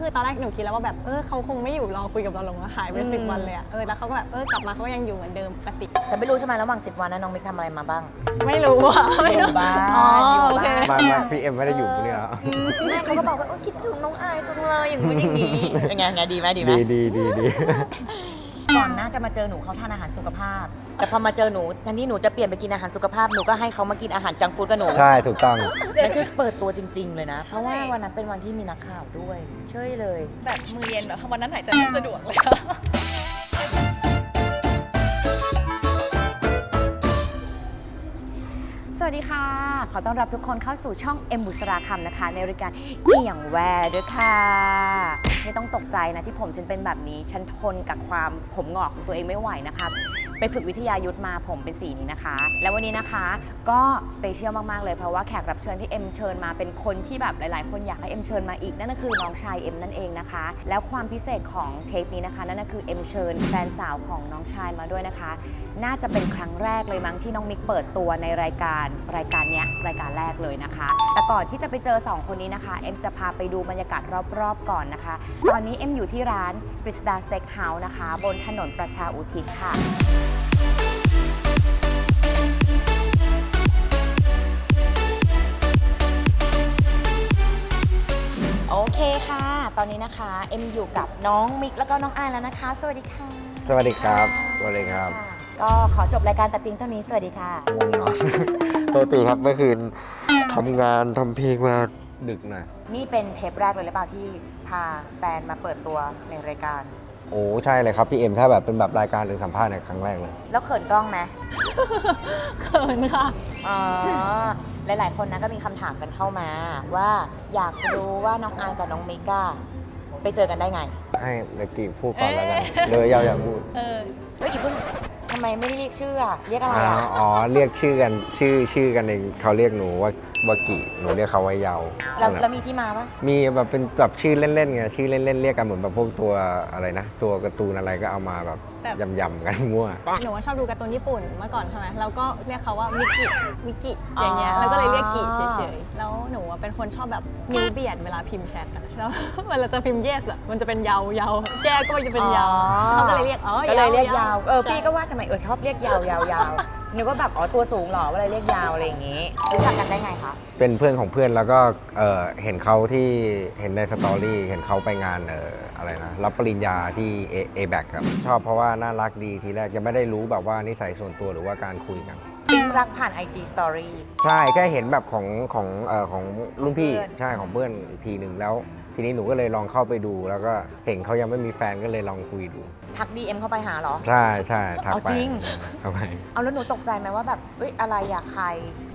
คือตอนแรกหนูคิดแล้วว่าแบบเออเขาคงไม่อยู่รอคุยกับเราหรอกนะหายไปอืมสิบวันเลยอะเออแล้วเขาก็แบบเออกลับมาเขาก็ยังอยู่เหมือนเดิมปกติ แต่ไม่รู้ใช่ไหมระหว่างสิบวันนั้นน้องมิกทำอะไรมาบ้างไม่รู้อะไม่อยู่รู้บ้านอ๋ออยู่โอเค บ้านไมามาพี่เอ็มไม่ได้อยู่เนี่ยเหรอแม่เขาก็บอกว่าโอ๊ยคิดถึงน้องอายจังเลยอย่างนู้นอย่างนี้เป็นไงไงดีไหมดีไหมดีดีดีดีก่อนหน้าจะมาเจอหนูเขาทานอาหารสุขภาพ แต่พอมาเจอหนูแทนที่หนูจะเปลี่ยนไปกินอาหารสุขภาพหนูก็ให้เขามากินอาหารจังก์ฟู้ดกับหนูใช่ถูกต้อง นั่นคือเปิดตัวจริง ๆ เลยนะ เพราะว่าวันนั้นเป็นวันที่มีนักข่าวด้วย เช่ยเลย แบบมือเย็นแบบวันนั้นหายใจไม่สะดวกเลยค่ะสวัสดีค่ะ ขอต้อนรับทุกคนเข้าสู่ช่องเอ็มบุษราคำนะคะ ในรายการเอียงแวร์ด้วยค่ะ ไม่ต้องตกใจนะที่ผมฉันเป็นแบบนี้ ฉันทนกับความผมงอกของตัวเองไม่ไหวนะคะ ไปฝึกวิทยายุทธมาผมเป็นสีนี้นะคะ แล้ววันนี้นะคะก็สเปเชียลมาก ๆ เลยเพราะว่าแขกรับเชิญที่เอ็มเชิญมาเป็นคนที่แบบหลาย ๆ คนอยากให้เอ็มเชิญมาอีกนั่นก็คือน้องชายเอ็มนั่นเองนะคะ แล้วความพิเศษของเทปนี้นะคะนั่นก็คือเอ็มเชิญแฟนสาวของน้องชายมาด้วยนะคะ น่าจะเป็นครั้งแรกเลยมั้งที่น้องมิกเปิดตัวในรายการรายการเนี้ยรายการแรกเลยนะคะ แต่ก่อนที่จะไปเจอ 2 คนนี้นะคะเอ็มจะพาไปดูบรรยากาศรอบ ๆ ก่อนนะคะ ตอนนี้เอ็มอยู่ที่ร้านกฤษดาสเต็กเฮาส์นะคะ บนถนนประชาอุทิศค่ะ ตอนนี้นะคะเอ็มอยู่กับน้องมิกแล้วก็น้องอายแล้วนะคะ สวัสดีค่ะสวัสดีครับสวัสดีครับะก็ขอจบรายการแต่เพียงเท่านี้สวัสดีค่ะ ง่วงนอน ปกติครับเมื่อคืนทำงานทำเพลงมาดึกหน่อยนี่เป็นเทปแรกเลยหรือเปล่าที่พาแฟนมาเปิดตัวในรายการ โอ้ใช่เลยครับพี่เอ็มถ้าแบบเป็นแบบรายการหรือสัมภาษณ์ในยครั้งแรกเลย แล้วเขินกล้องไหมเขินค่ะ อ๋อ หลาย ๆ คนนะก็มีคำถามกันเข้ามา ว่าอยากรู้ว่าน้องอายกับน้องมิก้าไปเจอกันได้ไง ให้เล็กกี้พูดก่อนแล้วกันเลยยาวอย่าพูดเออเฮ้ยอีกเพิ่งทำไมไม่ได้เรียกชื่ออะเรียกอะไรอ๋ออะอ๋อเรียกชื่อกันชื่อชื่อกันเองเขาเรียกหนูว่าวากิหนูเรียกเขาว่าเยาวแล้วแล้วมีที่มาปะมีแบบเป็นแบบชื่อเล่นๆไงชื่อเล่นๆเรียกกันเหมือนแบบพวกตัวอะไรนะ ตัวการ์ตูนอะไรก็เอามาแบบแบบยำๆกันมั่ว หนูว่าชอบดูการ์ตูนญี่ปุ่นเมื่อก่อนใช่ไหมเราก็เรียกเขาว่ามิกิมิกิอย่างเงี้ยเราก็เลยเรียกกิเฉยๆแล้วหนูอะเป็นคนชอบแบบนิ้วเบียดเวลาพิมพ์แชทอะแล้วเวลาจะพิมพ์ yes อะมันจะเป็นยาวยาวแก้ก็มันจะเป็นยาวอ๋อเขาก็เลยเรียกอ๋อก็เลยเรียกยาวเออใช่พี่ก็ว่าทำไมเออชอบเรียกยาวยาวยาวนึกว่าแบบอ๋อตัวสูงเหรอก็เลยเรียกยาวอะไรอย่างงี้รู้จักกันได้ไงคะเป็นเพื่อนของเพื่อนแล้วก็เอ่อเห็นเขาที่เห็นในสตอรี่เห็นเขาไปงานเอ่ออะไรนะรับปริญญาที่เอเอแบกครับชอบเพราะว่าน่ารักดีทีแรกยังไม่ได้รู้แบบว่านิสัยส่วนตัวหรือว่าการคุยกัน ปิ๊งรักผ่าน IG Story ใช่แค่เห็นแบบของของเอ่อของรุ่นพี่เพื่อนใช่ของเพื่อนอีกทีหนึ่งแล้ว ทีนี้หนูก็เลยลองเข้าไปดู แล้วก็เห็นเขายังไม่มีแฟนก็เลยลองคุยดู ทัก DM เข้าไปหาเหรอ ใช่ใช่ทักเอาไปจริง ทำไมเอาแล้วหนูตกใจไหมว่าแบบเอ้ยอะไรอะใคร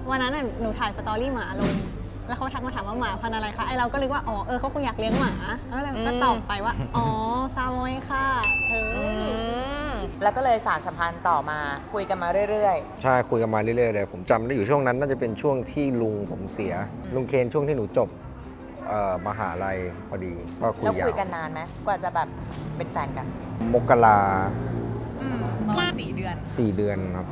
วันนั้นน่ะหนูถ่ายสตอรี่หมาลง แล้วเขาทักมาถามว่าหมาพันธุ์อะไรคะไอเราก็เลยว่าอ๋อเออเขาคงอยากเลี้ยงหมาแล้วเราก็ตอบไปว่าอ๋อซามอยค่ะเออือม แล้วก็เลยสารสัมพันธ์ต่อมาคุยกันมาเรื่อย ใช่คุยกันมาเรื่อยๆเลยผมจำได้อยู่ช่วงนั้นน่าจะเป็นช่วงที่ลุงผมเสียอืมลุงเคนช่วงที่หนูจบ เอ่อมหาลัยพอดีก็ๆคุยแล้วยาคุวยกันนานไหมกว่าจะแบบเป็นแฟนกัน มกราประมาณสี่เดือน สี่เดือนครับ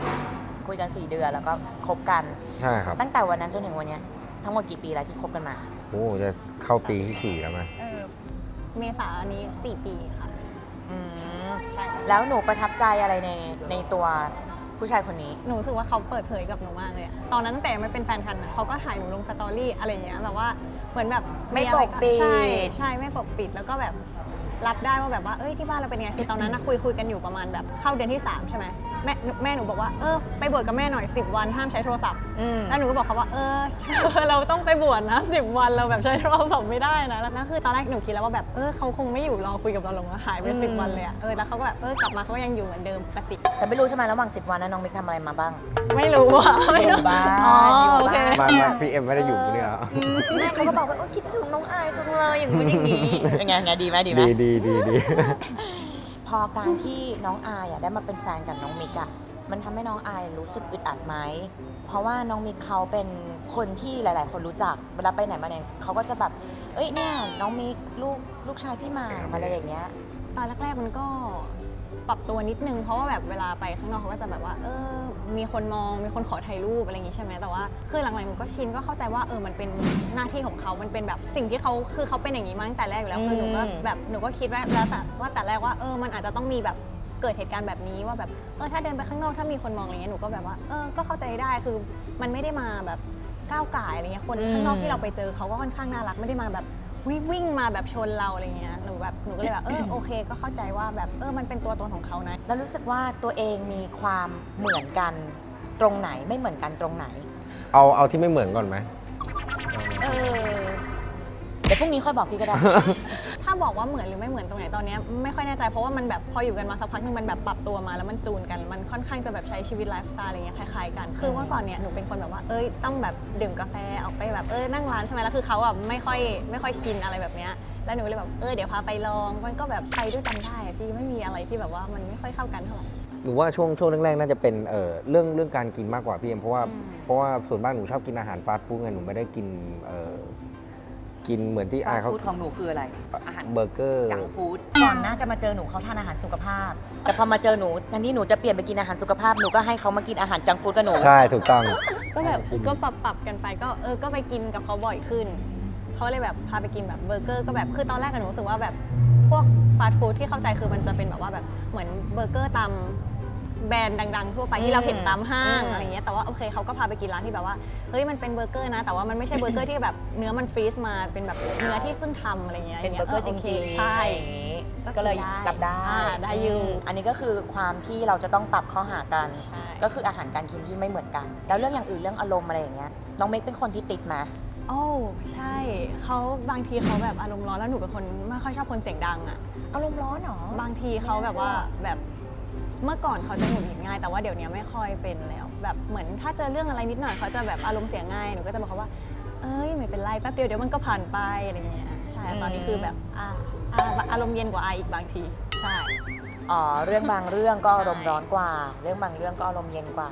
คุยกัน 4 เดือนแล้วก็คบกัน ใช่ครับตั้งแต่วันนั้นจนถึงวันเนี้ยทั้งหมดกี่ปีแล้วที่คบกันมา โอ้จะเข้าปีที่สี่แล้วไหมเออเมษาอันนี้ 4 ปีค่ะ อืมใช่ค่ะแล้วหนูประทับใจอะไรในในตัวผู้ชายคนนี้ หนูรู้สึกว่าเขาเปิดเผยกับหนูมากเลยอะตอนนั้นตั้งแต่ยังไม่เป็นแฟนกันอะเขาก็ถ่ายหนูลงสตอรี่อะไรอย่างเงี้ยแบบว่า เหมือนแบบไม่อะรปกปิด ใช่ใช่ไม่ปกปิดแล้วก็แบบรับได้ว่าแบบว่าเอ้ยที่บ้านเราเป็นยังไงคือตอนนั้นนะคุยคุยกันอยู่ประมาณแบบเข้าเดือนที่3ใช่ไหม แม่แม่หนูบอกว่าเออไปบวชกับแม่หน่อย 10 วันห้ามใช้โทรศัพท์ อืม แล้วหนูก็บอกเขาว่าเออ เราต้องไปบวชนะสิบวันเราแบบใช้โทรศัพท์ไม่ได้นะแล้วคือตอนแรกหนูคิดแล้วว่าแบบเออเขาคงไม่อยู่รอคุยกับเราหรอกนะหายไปสิบวันเลยอะเออแล้วเขาก็แบบเออกลับมาเขาก็ยังอยู่เหมือนเดิมปกติ แต่ไม่รู้ใช่ไหมระหว่าง 10 วันนั้นน้องมิกทำอะไรมาบ้าง ไม่รู้อะไม่รู้อยู่บ้านอ๋ออยู่โอเคบ้านไมามาพี่เอ็มไม่ได้อยู่เนี่ยเหรอแม่เขาก็บอกว่าโอ๊ยคิดถึงน้องอายจังเลยอย่างนู้นอย่างนี้เป็นไงไงดีไหมดีไหมดีดีดีดีพ อการที่น้องอายอะได้มาเป็นแฟนกับน้องมิกอะมันทำให้น้องอายรู้สึกอึดอัดไหม เพราะว่าน้องมิกเขาเป็นคนที่หลาย ๆ คนรู้จักเวลาไปไหนมาไหนเขาก็จะแบบ เอ้ยเนี่ยน้องมิกลูกลูกชายพี่หมากอะไรอย่างเงี้ย ตอนแรกๆมันก็ ปรับตัวนิดนึง เพราะว่าแบบเวลาไปข้างนอกเขาก็จะแบบว่า เออ มีคนมอง มีคนขอถ่ายรูปอะไรอย่างงี้ใช่ไหมแต่ว่าคือหลังๆหนูก็ชินก็เข้าใจว่าเออมันเป็นหน้าที่ของเขา มันเป็นแบบสิ่งที่เขาคือเขาเป็นอย่างนี้มาตั้งแต่แรกอยู่แล้วคือหนูก็แบบหนูก็คิดว่าแล้วแต่ว่าแต่แรกว่าเออมันอาจจะต้องมีแบบเกิดเหตุการณ์แบบนี้ว่าแบบเออถ้าเดินไปข้างนอกถ้ามีคนมองอะไรเงี้ยหนูก็แบบว่าเออก็เข้าใจได้คือมันไม่ได้มาแบบก้าวก่ายอะไรเงี้ยคนข้างนอกที่เราไปเจอเขาก็ค่อนข้างน่ารักไม่ได้มาแบบ วิ่งวิ่งมาแบบชนเราอะไรเงี้ยหนูแบบหนูก็เลยแบบเออโอเค ก็เข้าใจว่าแบบเออมันเป็นตัวตนของเขานะ แล้วรู้สึกว่าตัวเองมีความเหมือนกันตรงไหนไม่เหมือนกันตรงไหน เอาเอาที่ไม่เหมือนก่อนไหมเออเดี๋ยวพรุ่งนี้ค่อยบอกพี่ก็ได้ถ้า บอกว่าเหมือนหรือไม่เหมือนตรงไหนตอนนี้ไม่ค่อยแน่ใจเพราะว่ามันแบบพออยู่กันมาสักพักหนึงมันแบบปรับตัวมาแล้วมันจูนกันมันค่อนข้างจะแบบใช้ชีวิตไลฟ์สไตล์อะไรเงี้ยคล้ายๆกันคือเมื่อก่อนเนี่ยหนูเป็นคนแบบว่าเอ้ยต้องแบบดื่มกาแฟออกไปแบบเออนั่งร้านใช่ไหมแล้วคือเขาอะไม่ค่อยไม่ค่อยกินอะไรแบบเนี้ยแล้วหนูเลยแบบเออเดี๋ยวพาไปลองมันก็แบบไปด้วยกันได้พี่ไม่มีอะไรที่แบบว่ามันไม่ค่อยเข้ากันเท่าไหร่หนูว่าช่วงช่วงแรกๆน่าจะเป็นเออเรื่องเรื่องการกินมากกว่าพี่เอ็มเพราะว่าเพราะว่าส่วนมากหนูชอบกินอาหารฟาสต์ฟู้ดไงหนูไม่ได้กินเออ กินเหมือนที่อาเขาฟู้ดของหนูคืออะไร อาหารเบอร์เกอร์จังฟู้ดก่อนหน่าจะมาเจอหนูเขาทานอาหารสุขภาพ แต่พอมาเจอหนูแทนที่หนูจะเปลี่ยนไปกินอาหารสุขภาพหนูก็ให้เขามากินอาหารจังฟู้ดกับหนู ใช่ถูกต้อง ก็แบบก็ปรับปรับกันไปก็เออก็ไปกินกับเขาบ่อยขึ้นเขาเลยแบบพาไปกินแบบเบอร์เกอร์ก็แบบคือตอนแรกอะหนูรู้สึกว่าแบบพวกฟาสต์ฟู้ดที่เข้าใจคือมันจะเป็นแบบว่าแบบเหมือนเบอร์เกอร์ตาม แบรนด์ดังๆ ทั่วไปที่เราเห็นตามห้างอืมอะไรเงี้ยแต่ว่าโอเคเขาก็พาไปกินร้านที่แบบว่าเฮ้ยมันเป็นเบอร์เกอร์นะ แต่ว่ามันไม่ใช่เบอร์เกอร์ที่แบบเนื้อมันฟรีซมาเป็นแบบเนื้อที่เพิ่งทำอะไรเงี้ยเป็นเบอร์เกอร์จโคริงๆใช่อะไรอย่างนี้ก็เลยรับได้อ่าได้อยู่มอันนี้ก็คือความที่เราจะต้องปรับข้อหากันใช่ก็คืออาหารการกินที่ไม่เหมือนกัน แล้วเรื่องอย่างอื่นเรื่องอารมณ์อะไรอย่างเงี้ยน้องเมกเป็นคนที่ติดไหมาโอ้ใช่เขาบางทีเขาแบบอารมณ์ร้อนแล้วหนูเป็นคนไม่ค่อยชอบคนเสียงดังอะอารมณ์ร้อนเหรอบางทีเขาแบบว่าแบบ เมื่อก่อนเขาจะหงุดหงิดง่ายแต่ว่าเดี๋ยวนี้ไม่ค่อยเป็นแล้ว แบบเหมือนถ้าเจอเรื่องอะไรนิดหน่อยเขาจะแบบอารมณ์เสียง่ายหนูก็จะบอกเขาว่า เอ้ยไม่เป็นไรแป๊บเดียวเดี๋ยวมันก็ผ่านไปอะไรเงี้ยใช่ตอนนี้คือแบบอ่าอ่าอารมณ์เย็นกว่าอาอีกบางทีใช่ อ๋อเรื่องบางเรื่องก็ใช่อารมณ์ร้อนกว่า เรื่องบางเรื่องก็อารมณ์เย็นกว่า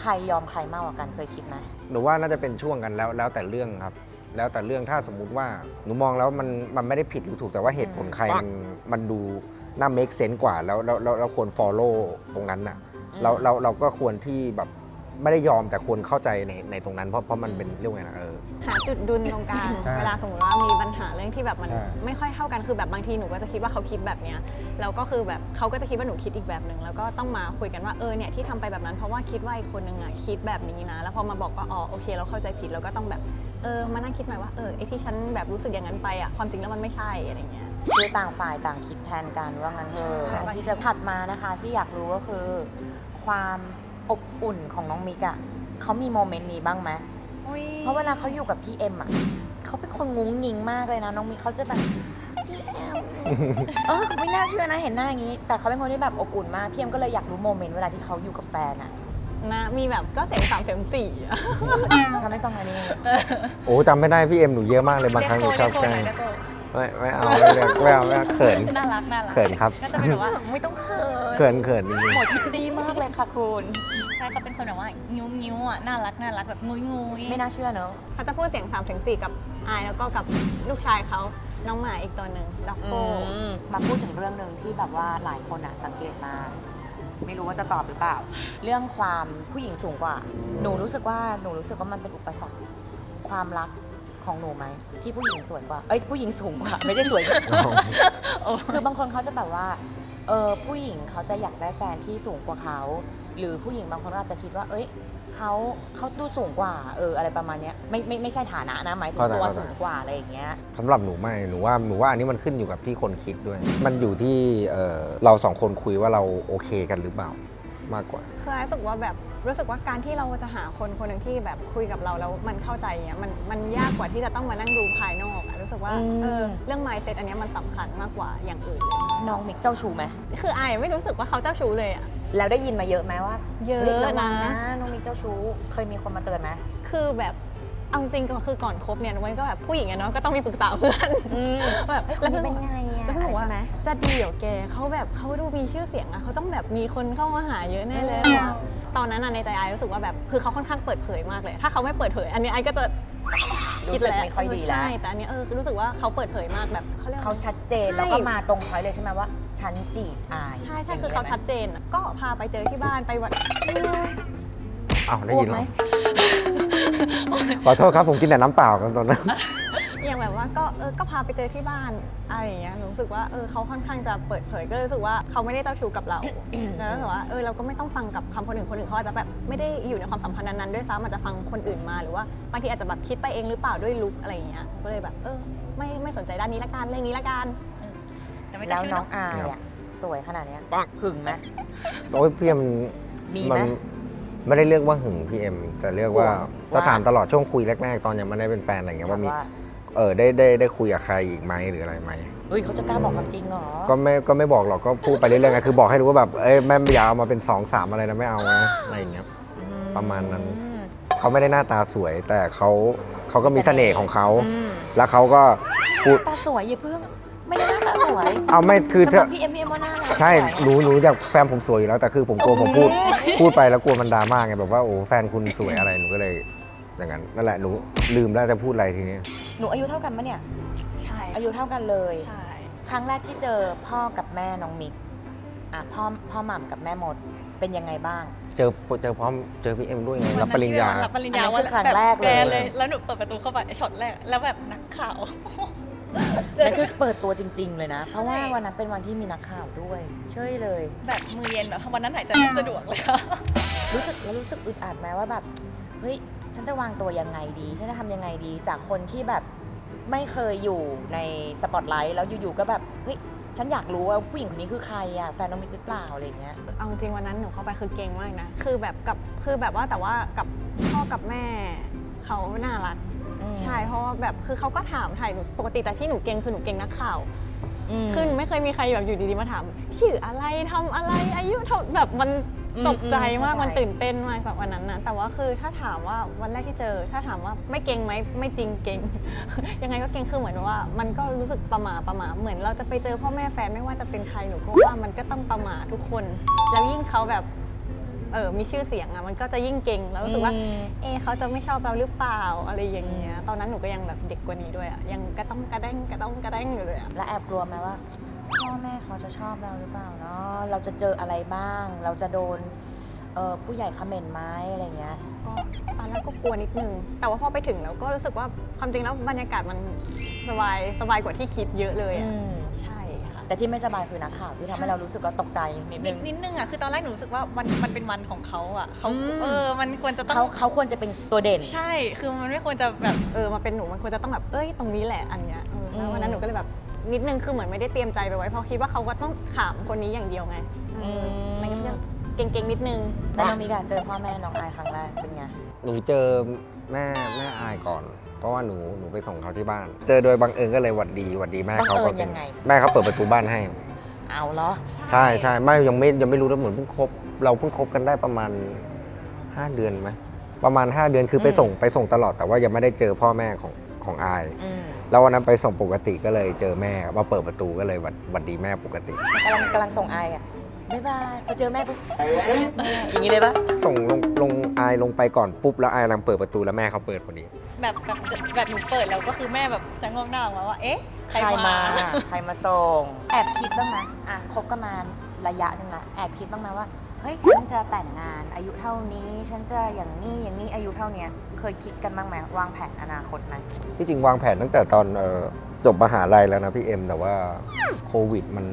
ใครยอมใครมากกว่ากันเคยคิดไหมหนูว่าน่าจะเป็นช่วงกันแล้วแล้วแต่เรื่องครับ แล้วแต่เรื่องถ้าสมมุติว่าหนูมองแล้วมันมันไม่ได้ผิดหรือถูกแต่ว่าเหตุผลใครมันมันดูน่า make sense กว่าแล้วแล้วแล้วเราควร follow ตรงนั้นน่ะอืมเราเราเราก็ควรที่แบบไม่ได้ยอมแต่ควรเข้าใจในในตรงนั้นเพราะเพราะมันเป็นเรื่องไงนะเออ หาจุดดุลตรงกลาง ใช่เวลาสมมติว่ามีปัญหาเรื่องที่แบบมันใช่ ไม่ค่อยเท่ากันคือแบบบางทีหนูก็จะคิดว่าเขาคิดแบบเนี้ยแล้วก็คือแบบเขาก็จะคิดว่าหนูคิดอีกแบบหนึ่งแล้วก็ต้องมาคุยกันว่าเออเนี่ยที่ทำไปแบบนั้นเพราะว่าคิดว่าอีกคนนึงอะคิดแบบนี้นะ แล้วพอมาบอกว่าอ๋อโอเค เราเข้าใจผิดเราก็ต้องแบบ เออมานั่งคิดใหม่ว่าเออไอที่ฉันแบบรู้สึกอย่างนั้นไปอะความจริงแล้วมันไม่ใช่อะไรเงี้ย คือต่างฝ่ายต่างคิดแทนกันว่างั้นเถอะใช่ อันที่จะถัดมานะคะที่อยากรู้ก็คือ ความอบอุ่นของน้องมิกอะเขามีโมเมนต์นี้บ้างไหมเพราะเวลาเขาอยู่กับพี่เอ็มอะเขาเป็นคนงุ้งงิงมากเลยนะน้องมิกเขาจะแบบพี่เอ็มเออไม่น่าเชื่อนะเห็นหน้าอย่างนี้ แต่เขาเป็นคนที่แบบอบอุ่นมากพี่เอ็มก็เลยอยากรู้โมเมนต์เวลาที่เขาอยู่กับแฟนอะ นะมีแบบก็เสียงสามเสียงสี่อะทำให้ฟังหน่อยนี่โอ้จำไม่ได้พี่เอ็มหนูเยอะมากเลยบางครั้งหนูชอบแกล้งไม่ไม่เอาไม่เรียกไม่เอาไม่เอาเขินน่ารักน่ารักเขินครับก็จะเป็นแบบว่าไม่ต้องเขินเขินเขินจริงหมดคิดดีมากเลยค่ะคุณใช่เขาเป็นคนแบบว่างิ้วงิ้วๆอะน่ารักน่ารักแบบงุ้ยงุยไม่น่าเชื่อเนอะเขาจะพูดเสียงสามเสียงสี่กับอายแล้วก็กับลูกชายเขาน้องหมาอีกตัวหนึ่งด็อกโกมาพูดถึงเรื่องหนึ่งที่แบบว่าหลายคนอะสังเกตมา ไม่รู้ว่าจะตอบหรือเปล่า เรื่องความผู้หญิงสูงกว่า หนูรู้สึกว่าหนูรู้สึกว่ามันเป็นอุปสรรคความรักของหนูไหมที่ผู้หญิงสวยกว่า เอ้ยผู้หญิงสูงกว่า ไม่ได้สวยกว่าคือบางคนเขาจะแบบว่าเออผู้หญิงเขาจะอยากได้แฟนที่สูงกว่าเขา หรือผู้หญิงบางคนก็อาจจะคิดว่า เอ้ย เขาเขาดูสูงกว่า เอออะไรประมาณเนี้ยไม่ไม่ไม่ใช่ฐานะนะหมายถึงเข้าใจตัวเข้าใจ สูงกว่าอะไรอย่างเงี้ย สำหรับหนูไม่หนูว่าหนูว่าอันนี้มันขึ้นอยู่กับที่คนคิดด้วย มันอยู่ที่เอ่อเราสองคนคุยว่าเราโอเคกันหรือเปล่ามากกว่า คือรู้สึกว่าแบบ รู้สึกว่าการที่เราจะหาคนคนหนึ่งที่แบบคุยกับเราแล้วมันเข้าใจเงี้ยมันมันยากกว่าที่จะต้องมานั่งดูภายนอกอะรู้สึกว่าอืม เออเรื่อง mindset อันเนี้ยมันสำคัญมากกว่าอย่างอื่นเลยน้องมิกเจ้าชู้ไหม คืออายไม่รู้สึกว่าเขาเจ้าชู้เลยอะ แล้วได้ยินมาเยอะไหมว่าเยอะฮ้ระวังนะนะ น้องมิกเจ้าชู้ เคยมีคนมาเตือนไหมคือแบบเอาจริงๆก็คือก่อนคบเนี่ยมันก็แบบผู้หญิงอะเนาะก็ต้องมีปรึกษาเพื่อนแบบแล้วเพื่เป็นไง อะแล้วเพื่อนบอกว่าใช่ไหมจะดีเหรอแกเขาแบบเขาดูมีชื่อเสียงอะเขาต้องแบบมีคนเข้ามาหาเยอะแน่เลยอืมว่าตอนนั้นอะในใจไอรู้สึกว่าแบบคือเขาค่อนข้างเปิดเผยมากเลย ถ้าเขาไม่เปิดเผย อันนี้ไอก็จะรู้สึกไม่ค่อยดีแล้ว ใช่แต่อันนี้เออรู้สึกว่าเขาเปิดเผยมากแบบเขาเรียกว่า เขาชัดเจนใช่ แล้วก็มาตรงพอยเลยใช่ไหมว่า ฉันจีบอายใช่ใช่คือเขาชัดเจนอะก็พาไปเจอที่บ้านไปวัด อ้าวได้อ้วยิกนไหเหมรอขอโทษครับผมกินแต่น้ำเปล่าครับตอนนั้น อย่างแบบว่าก็เออก็พาไปเจอที่บ้านอะไรอย่างเงี้ยหนูรู้สึกว่าเออเขาค่อนข้างจะเปิดเผยก็เลยรู้สึกว่าเขาไม่ได้เจ้าชู้กับเรา แล้วรู้สึกว่าเออเราก็ไม่ต้องฟังกับคำคนอื่นคนอื่นเขาอาจจะแบบไม่ได้อยู่ในความสัมพันธ์นั้นๆด้วยซ้ำอาจจะฟังคนอื่นมาหรือว่าบางทีอาจจะแบบคิดไปเองหรือเปล่าด้วยลุกอะไรอย่างเงี้ยก็เลยแบบเออไม่ไม่สนใจด้านนี้ละกันเรื่องนี้ละกันแต่ไม่แล้จะวชื่อน้น้อองงอายครับอะสวยขนาดเนี้ยหึงไหม โอ้ยพี่เอ็มมีไหมนไม่ได้เรียกว่าหึงพี่เอ็มแต่เรียกว่าห่วงก็ว่าถามตลอดช่วงคุยแรก ๆ ตอนยังไม่ได้เป็นแฟนอะไรเงี้ยว่ามีถาม เออได้ได้ได้คุยกับใครอีกไหมหรืออะไรไหม เฮ้ยเขาจะกล้าบอกความจริงเหรอ ก็ไม่ก็ไม่บอกหรอกก็พูดไปเรื่อยๆไงคือบอกให้รู้ว่าแบบเอ้ยแม่อย่าเอามาเป็น2อสามอะไรนะไม่เอานะอะไรอย่างเงี้ย อืประมาณนั้นอืมเขาไม่ได้หน้าตาสวย แต่เขาเขาก็มีเสน่ห์ของเขา อืมแล้วเขาก็พูดตาสวยอย่าเพิ่ง ไม่ได้หน้าตาสวยเอาไม่คือจะเธบออกพี่เอ็มพี่เอ็มว่าน่ารักใช่สวย หนูหนูอยากแฟนผมสวยอยู่แล้วแต่คือผมกลัวผมพูดพูดไปแล้วกลัวมันดราม่าไงแบบว่าโอ้แฟนคุณสวยอะไรหนูก็เลย อย่างนั้นนั่นแหละหนูลืมแล้วจะพูดอะไรทีนี้ หนูอายุเท่ากันปะเนี่ย ใช่อายุเท่ากันเลย ใช่ ครั้งแรกที่เจอพ่อกับแม่น้องมิกอะพ่อพ่อหม่ำกับแม่มดเป็นยังไงบ้าง เจอเจอพร้อมเจอพี่เอ็มด้วยไงรับปริญญารับปริญญาอันนั้นว่าคือครั้งแบบแรกเลยฟนแล้วหนูเปิดประตูเข้าไปช็อตแรก แล้วแบบนักข่าวนั่นคือเปิดตัวจริง ๆ เลยนะ ใช่ เพราะว่าวันนั้นเป็นวันที่มีนักข่าวด้วย เช่ยเลย แบบมือเย็นแบบวันนั้นหายใจไม่สะดวกเลยค่ะ รู้สึกแล้วรู้สึกอึดอัดไหมว่าแบบเฮ้ย ฉันจะวางตัวยังไงดี ฉันจะทำยังไงดีจากคนที่แบบไม่เคยอยู่ในสปอตไลท์แล้วอยู่ๆก็แบบเฮ้ยฉันอยากรู้ว่าผู้หญิงคนนี้คือใครอะแฟนน้องมิกหรือเปล่าอะไรอย่างเงี้ยเอาจริงๆวันนั้นหนูเข้าไปคือเก่งมากนะ คือแบบกับคือแบบว่าแต่ว่ากับพ่อกับแม่เขาน่ารัก อืม ใช่ เพราะว่าแบบคือเขาก็ถามถ่ายหนูปกติแต่ที่หนูเก่งคือหนูเก่งนักข่าว มคือไม่เคยมีใครแบบอยู่ดีๆมาถามชื่ออะไรทำอะไรอายุเท่าแบบมันตกใจมากอืมอืมมันตื่นเต้นมากจากวันนั้นนะแต่ว่าคือถ้าถามว่าวันแรกที่เจอ ถ้าถามว่าไม่เก่งไหมไม่จริงเก่ง ยังไงก็เก่งคือเหมือนว่า มันก็รู้สึกประหมาประหมาเหมือนเราจะไปเจอพ่อแม่แฟนไม่ว่าจะเป็นใครหนูก็ว่ามันก็ต้องประหมาทุกคน แล้วยิ่งเขาแบบ เออมีชื่อเสียงอะมันก็จะยิ่งเก่งแล้วรู้สึกว่าอืมเอะเขาจะไม่ชอบเราหรือเปล่าอะไรอย่างเงี้ยตอนนั้นหนูก็ยังแบบเด็กกว่านี้ด้วยอะยังกระต้องกระแด้งกระต้องกระแด้งอยู่เลยอะแล้วแอบกลัวไหมว่าพ่อแม่เขาจะชอบเราหรือเปล่าเนาะเราจะเจออะไรบ้าง เราจะโดนเอ่อผู้ใหญ่คอมเมนต์ไหมอะไรเงี้ย ก็ตอนแรกก็กลัวนิดนึง แต่ว่าพอไปถึงแล้วก็รู้สึกว่าความจริงแล้วบรรยากาศมันสบายสบายกว่าที่คิดเยอะเลยอะ อืมใช่ค่ะ แต่ที่ไม่สบายคือนักข่าวที่ทำให้เรารู้สึกว่าตกใจนิดนึนิดงนิดนึงอะคือตอนแรกหนูรู้สึกว่าวันมันเป็นวันของเขาอะเขาอืมเออมันควรจะต้เขาองเขาควรจะเป็นตัวเด่น ใช่ คือมันไม่ควรจะแบบเออมาเป็นหนูมันควรจะต้องแบบเอ้ยตรงนี้แหละอันเนี้ยเออแล้ววันนั้นหนูก็เลยแบบนิดนึงคือเหมือนไม่ได้เตรียมใจไปไว้เพราะคิดว่าเขาก็ต้องถามคนนี้อย่างเดียวไงเออมมันก็จะเก่งๆนิดนึงแล้วน้องมิกาเจอพ่อแม่น้องอายครั้งแรกเป็นไงหนูเจอแม่แม่อายก่อน เพราะว่าหนูหนูไปส่งเขาที่บ้าน เจอโดยบังเอิญก็เลยหวัดดีหวัดดีแม่เขาบังเอิก็ญเป็ยันงไง แม่เขาเปิดประตูบ้านให้ เอาเหรอ ใช่ใช่ไม่ยังไม่ยังไม่รู้แล้วเหมือนเพิ่งคบเราเพิ่งคบกันได้ประมาณ 5 เดือนไหมประมาณ 5 เดือนคือไปอืม ส่งไปส่งตลอดแต่ว่ายังไม่ได้เจอพ่อแม่ของของอาย อืมแล้ววันนั้นไปส่งปกติก็เลยเจอแม่มาเปิดประตูก็เลยหวัดหวัดดีแม่ปกติ กำลังกำลังส่งอายอะ บ๊ายบายพอเจอแม่ปุ๊บอย่างนี้เลยปะส่งลงลงอายลงไปก่อนปุ๊บแล้วอายกำลังเปิดประตูแล้วแม่เขาเปิดพอดี แบบแบบแบบหนูเปิดแล้วก็คือแม่แบบจะงอกหน้าออกมาว่า เอ๊ะ ใคใครรมามา ใครมาส่ง แอบคิดบ้างไหมอะคบกันมาระยะหนึ่งละแอบคิดบ้างไหมว่า เฮ้ย ฉันจะแต่งงานอายุเท่านี้ ฉันจะอย่างนี้อย่างนี้อายุเท่าเนี้ยเคยคิดกันบ้างไหมวางแผนอนาคตไหมที่จริงวางแผนตั้งแต่ตอนเอ่อจบมหาลัยแล้วนะพี่เอ็มแต่ว่าโควิดมัน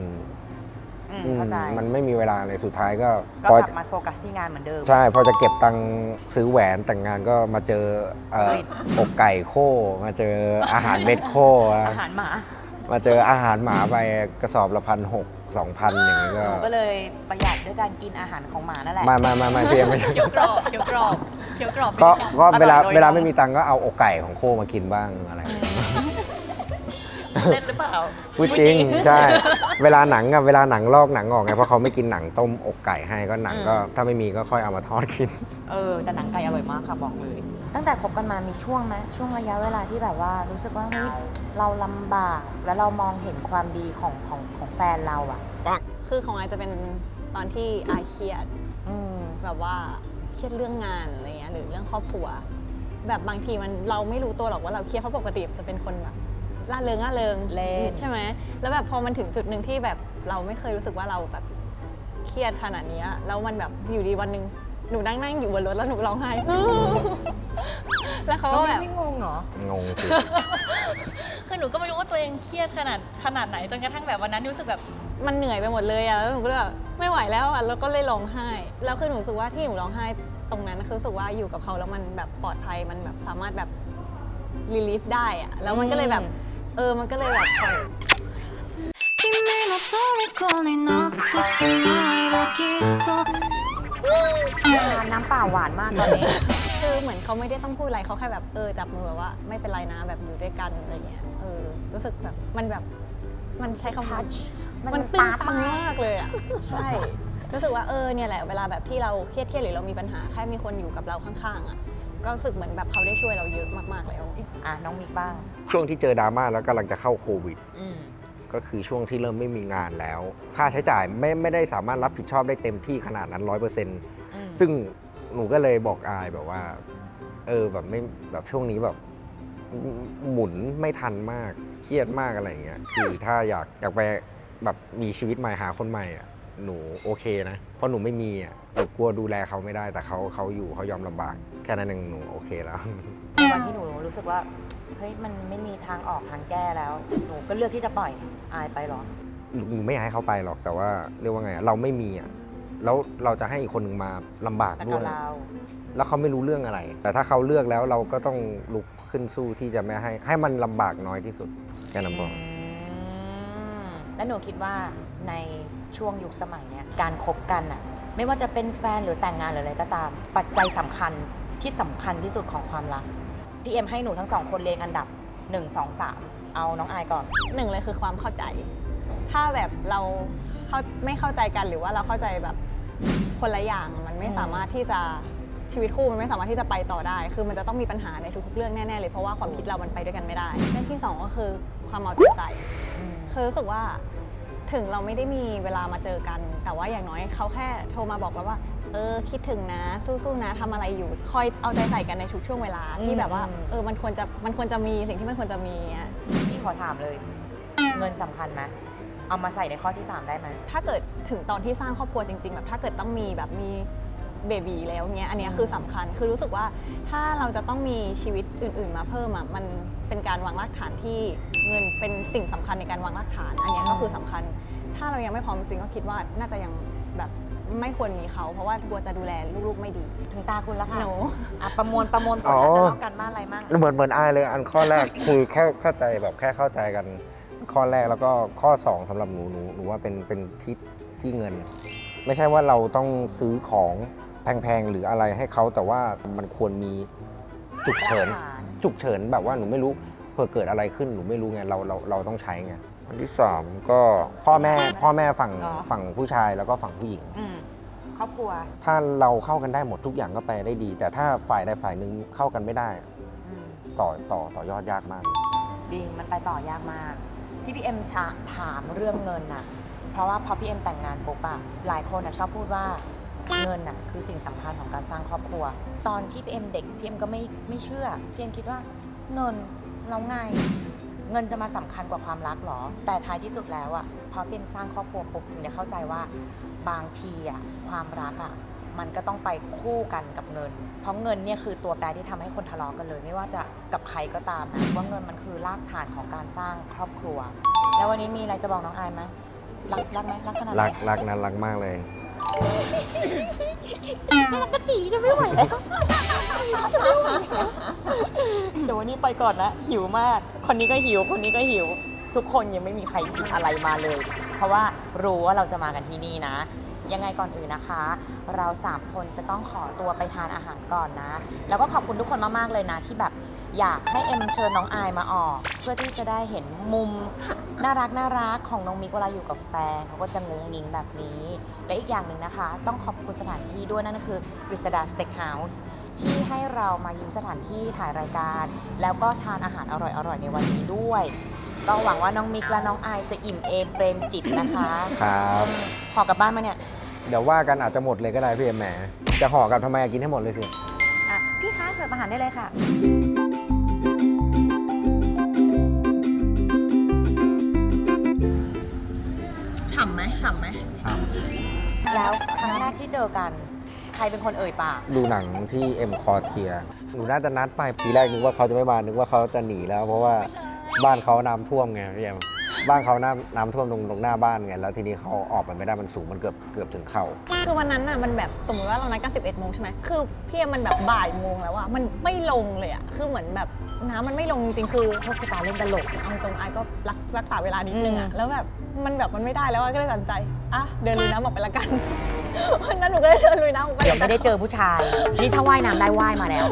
อืมอืมเข้าใจ มันไม่มีเวลาเลยสุดท้ายก็ก็พอกลับมาโฟกัสที่งานเหมือนเดิม ใช่พอจะเก็บตังค์ซื้อแหวนแต่งงานก็มาเจอเอ่อโควิดอกไก่โค่มาเจออาหารเม็ดโค่อะอาหารหมามาเจออาหารหมาไปกระสอบละพันหกสองพันอย่างนี้ก็หนูก็เลยประหยัดด้วยการกินอาหารของหมานั่นแหละ ไมามามามาพี่เอ็มไม่ใช่เคี้ยวกรอบเคี้ยวกรอบเคี้ยวกรอบก็เป็นไงก็เวลาอร่อยโดยเวลาน้องไม่มีตังค์ก็เอาอกไก่ของโค่มากินบ้างอะไร เล่นหรือเปล่าพูดจริงใช่ เวลาหนังอะเวลาหนังลอกหนังออกไงเพราะเขาไม่กินหนังต้มอกไก่ให้ก็หนังก็อืมถ้าไม่มีก็ค่อยเอามาทอดกิน เออแต่หนังไก่อร่อยมากค่ะบอกเลย ตั้งแต่คบกันมามีช่วงไหมช่วงระยะเวลาที่แบบว่ารู้สึกว่าเฮ้ยเราลำบากแล้วเรามองเห็นความดีของของของแฟนเราอะ คือของอายจะเป็นตอนที่อายเครียด อืม แบบว่าเครียดเรื่องงานอะไรเงี้ยหรือเรื่องครอบครัว แบบบางทีมันเราไม่รู้ตัวหรอกว่าเราเครียดเพราะปกติจะเป็นคนแบบ ล่าเริงล่าเริงเล่นใช่ไหมแล้วแบบพอมันถึงจุดหนึ่งที่แบบเราไม่เคยรู้สึกว่าเราแบบเครียดขนาดเนี้ยแล้วมันแบบอยู่ดีวันหนึ่งหนูนั่งนั่งอยู่บนรถแล้วหนูร้องไห้ แล้วเขาน้ก็องแบมิกบไม่งงเหรอ งงสิ คือหนูก็ไม่รู้ว่าตัวเองเครียดขนาดขนาดไหนจนกระทั่งแบบวันนั้นรู้สึกแบบมันเหนื่อยไปหมดเลยอะแล้วหนูก็เลยแบบไม่ไหวแล้วอะแล้วก็เลยร้องไห้ แล้วคือหนูรู้สึกว่าที่หนูร้องไห้ตรงนั้นคือรู้สึกว่าอยู่กับเขาแล้วมันแบบปลอดภัยมันแบบสามารถแบบรีลีฟได้อะแล้วมันก็เลยแบบ เออมันก็เลยแบบปล่อย 君の虜になってしまえばきっと น้ำเปล่าหวานมากตอนนี้ คือเหมือนเขาไม่ได้ต้องพูดอะไรเขาแค่แบบเออจับมือแบบว่าไม่เป็นไรนะแบบอยู่ด้วยกันอะไรเงี้ยเออรู้สึกแบบมันแบบมันใช้คำว่า Touch มัน มันตื้น ปั๊บ ตันมากเลยอ่ะใช่รู้สึกว่าเออเนี่ยแหละเวลาแบบที่เราเครียดเครียดหรือเรามีปัญหาแค่มีคนอยู่กับเราข้างๆอ่ะก็รู้สึกเหมือนแบบเขาได้ช่วยเราเยอะมากๆแล้ว อ่ะน้องมิกบ้าง ช่วงที่เจอดราม่าแล้วกำลังจะเข้าโควิด อืมก็คือช่วงที่เริ่มไม่มีงานแล้ว ค่าใช้จ่ายไม่ไม่ได้สามารถรับผิดชอบได้เต็มที่ขนาดนั้นร้อยเปอร์เซ็นต์อืมซึ่งหนูก็เลยบอกอายแบบว่า เออแบบไม่แบบช่วงนี้แบบหมุนไม่ทันมากเครียดมากอะไรอย่างเงี้ยคือถ้าอยากอยากไปแบบมีชีวิตใหม่หาคนใหม่อะหนูโอเคนะ เพราะหนูไม่มีอะหนูกลัวดูแลเขาไม่ได้แต่เขาเขาอยู่เขายอมลำบาก แค่นั้นเองหนูโอเคแล้วในวันที่หนูรู้สึกว่า เฮ้ยมันไม่มีทางออกทางแก้แล้ว หนูก็เลือกที่จะปล่อยอายไปเหรอ หนูหนูไม่อยากให้เขาไปหรอกแต่ว่าเรียกว่าไงอะเราไม่มีอะแล้วเราจะให้อีกคนหนึ่งมาลำบากแต่ด้กัวบย เรา แล้วเขาไม่รู้เรื่องอะไร แต่ถ้าเขาเลือกแล้วเราก็ต้องลุกขึ้นสู้ที่จะไม่ให้ให้มันลำบากน้อยที่สุดแค่นั้นพออืมแล้วหนูคิดว่าในช่วงยุคสมัยเนี้ยการคบกันอะไม่ว่าจะเป็นแฟนหรือแต่งงานหรืออะไรก็ตาม ปัจจัยสำคัญที่สำคัญที่สุดของความรัก พี่เอ็มให้หนูทั้งสองคนเรียงอันดับ 1 2 3 เอาน้องอายก่อน หนึ่งเลยคือความเข้าใจ ถ้าแบบเราเข้าไม่เข้าใจกันหรือว่าเราเข้าใจแบบคนละอย่างมันไม่สามารถที่จะชีวิตคู่มันไม่สามารถที่จะไปต่อได้ คือมันจะต้องมีปัญหาในทุกๆเรื่องแน่ๆเลยเพราะว่าความคิดเรามันไปด้วยกันไม่ได้เรื่องที่สองก็คือความเอาใจใส่คือรู้สึกว่าถึงเราไม่ได้มีเวลามาเจอกัน แต่ว่าอย่างน้อยเขาแค่โทรมาบอกเราว่า เออคิดถึงนะสู้ๆนะทำอะไรอยู่ คอยเอาใจใส่กันในทุกช่วงเวลาที่แบบว่าอืมเออมันควรจะมันควรจะมีสิ่งที่มันควรจะมีเงี้ยพี่ขอถามเลย เงินสำคัญไหมเอามาใส่ในข้อที่ 3 ได้ไหมถ้าเกิดถึงตอนที่สร้างครอบครัวจริง ๆ แบบถ้าเกิดต้องมีแบบมีเบบีแล้วเงี้ยอันเนี้ยคือสำคัญคือรู้สึกว่าถ้าเราจะต้องมีชีวิตอื่น ๆ มาเพิ่มอะมันเป็นการวางรากฐานที่เงินเป็นสิ่งสำคัญในการวางรากฐาน อันเนี้ยก็คือสำคัญ ถ้าเรายังไม่พร้อมจริงๆก็คิดว่าน่าจะยังแบบ ไม่ควรมีเขา เพราะว่ากลัวจะดูแลลูกๆไม่ดี ถึงตาคุณแล้วค่ะหนูอะประมวลประมวลผลอ๋อแล้วจะเล่ากันบ้านอะไรมั่งเหมือนเหมือนอายเลยอันข้อแรก คือแค่เข้าใจแบบแค่เข้าใจกัน ข้อแรกแล้วก็ข้อ 2สำหรับหนูหนูหนูว่าเป็นเป็นที่ที่เงิน ไม่ใช่ว่าเราต้องซื้อของแพงๆหรืออะไรให้เขาแต่ว่ามันควรมีฉุกเฉิน ฉุกเฉินแบบว่าหนูไม่รู้เผื่อเกิดอะไรขึ้นหนูไม่รู้ไงเราเราเราต้องใช้ไง อันที่สามก็พ่อแม่พ่อแม่ฝั่งอ๋อ ฝั่งผู้ชายแล้วก็ฝั่งผู้หญิง อืมครอบครัวถ้าเราเข้ากันได้หมดทุกอย่างก็ไปได้ดี แต่ถ้าฝ่ายใดฝ่ายหนึ่งเข้ากันไม่ได้อืมต่อต่อต่อยอดยากมาก จริงมันไปต่อยากมาก ที่พี่เอ็มชะถามเรื่องเงินน่ะ เพราะว่าพอพี่เอ็มแต่งงานปุ๊บอะหลายคนอะชอบพูดว่าเงินน่ะคือสิ่งสำคัญของการสร้างครอบครัว ตอนที่พี่เอ็มเด็กพี่เอ็มก็ไม่ไม่เชื่อพี่เอ็มคิดว่าเงินเราไง เงินจะมาสำคัญกว่าความรักเหรอ แต่ท้ายที่สุดแล้วอะพอพี่เอ็มสร้างครอบครัวปุ๊บถึงได้เข้าใจว่าบางทีอะความรักอะมันก็ต้องไปคู่กันกับเงิน เพราะเงินเนี่ยคือตัวแปรที่ทำให้คนทะเลาะกันเลย ไม่ว่าจะกับใครก็ตามนะว่าเงินมันคือรากฐานของการสร้างครอบครัว แล้ววันนี้มีอะไรจะบอกน้องอายไหมรักรักไหมรักขนาดไหนรักรักนั้นรักมากเลยกระจีจะไม่ไหวแล้ว จะไม่ไหวแล้วเดี๋ยววันนี้ไปก่อนนะ หิวมาก คนนี้ก็หิว คนนี้ก็หิว ทุกคนยังไม่มีใครหยิบอะไรมาเลย เพราะว่ารู้ว่าเราจะมากันที่นี่นะ ยังไงก่อนอื่นนะคะ เราสามคนจะต้องขอตัวไปทานอาหารก่อนนะ แล้วก็ขอบคุณทุกคนมากๆเลยนะที่แบบอยากให้เอ็มเชิญน้องอายมาออก เพื่อที่จะได้เห็นมุมน่ารักน่ารักของน้องมิกเวลาอยู่กับแฟนเขาก็จะงงงิงแบบนี้ และอีกอย่างหนึ่งนะคะ ต้องขอบคุณสถานที่ด้วยนั่นก็คือกฤษดาสเต็กเฮาส์ ที่ให้เรามายืมสถานที่ถ่ายรายการ แล้วก็ทานอาหารอร่อยๆในวันนี้ด้วย ก็หวังว่าน้องมิกและน้องไอายจะอิ่มเอมเปรมจิตนะคะครับ ขอกลับบ้านมาเนี่ยเดี๋ยวว่ากันอาจจะหมดเลยก็ได้พี่แหม จะห่อกลับทำไมอะกินให้หมดเลยสิ อะพี่คะเสิร์ฟอาหารได้เลยค่ะ ฉ่ำไหมฉ่ำไหม แล้วครั้งแรกที่เจอกัน ใครเป็นคนเอ่ยปาก ดูหนังที่เอ็มคอเทียหนูน่าจะนัดไปทีแรกนึกว่าเขาจะไม่มานึกว่าเขาจะหนีแล้ว เพราะว่าบ้านเขาน้ำท่วมไงพี่เอ็ม บ้านเขาน้ำน้ำท่วมตรงตรงหน้าบ้านไงแล้วทีนี้เขาออกไปไม่ได้มันสูงมันเกือบเกือบถึงเข่า คือวันนั้นน่ะมันแบบสมมติว่าเรานัดกัน11โมงใช่ไหมคือพี่เอ็มมันแบบบ่ายโมงแล้วอะมันไม่ลงเลยอะคือเหมือนแบบน้ำมันไม่ลงจริงๆคือโชคชะตาเล่นตลกเอาตรงไอ้ก็รักรักษาเวลานิดนึงอะอืมแล้วแบบมันแบบมันไม่ได้แล้วอะก็เลยตัดสินใจอะเดินลุยน้ำออกไปละกันวันนั้นหนูก็เลยเดินลุยน้ำออกไป เดี๋ยวไม่ได้เจอผู้ชาย นี่ถ้าว่ายน้ำได้ว่ายมาแล้ว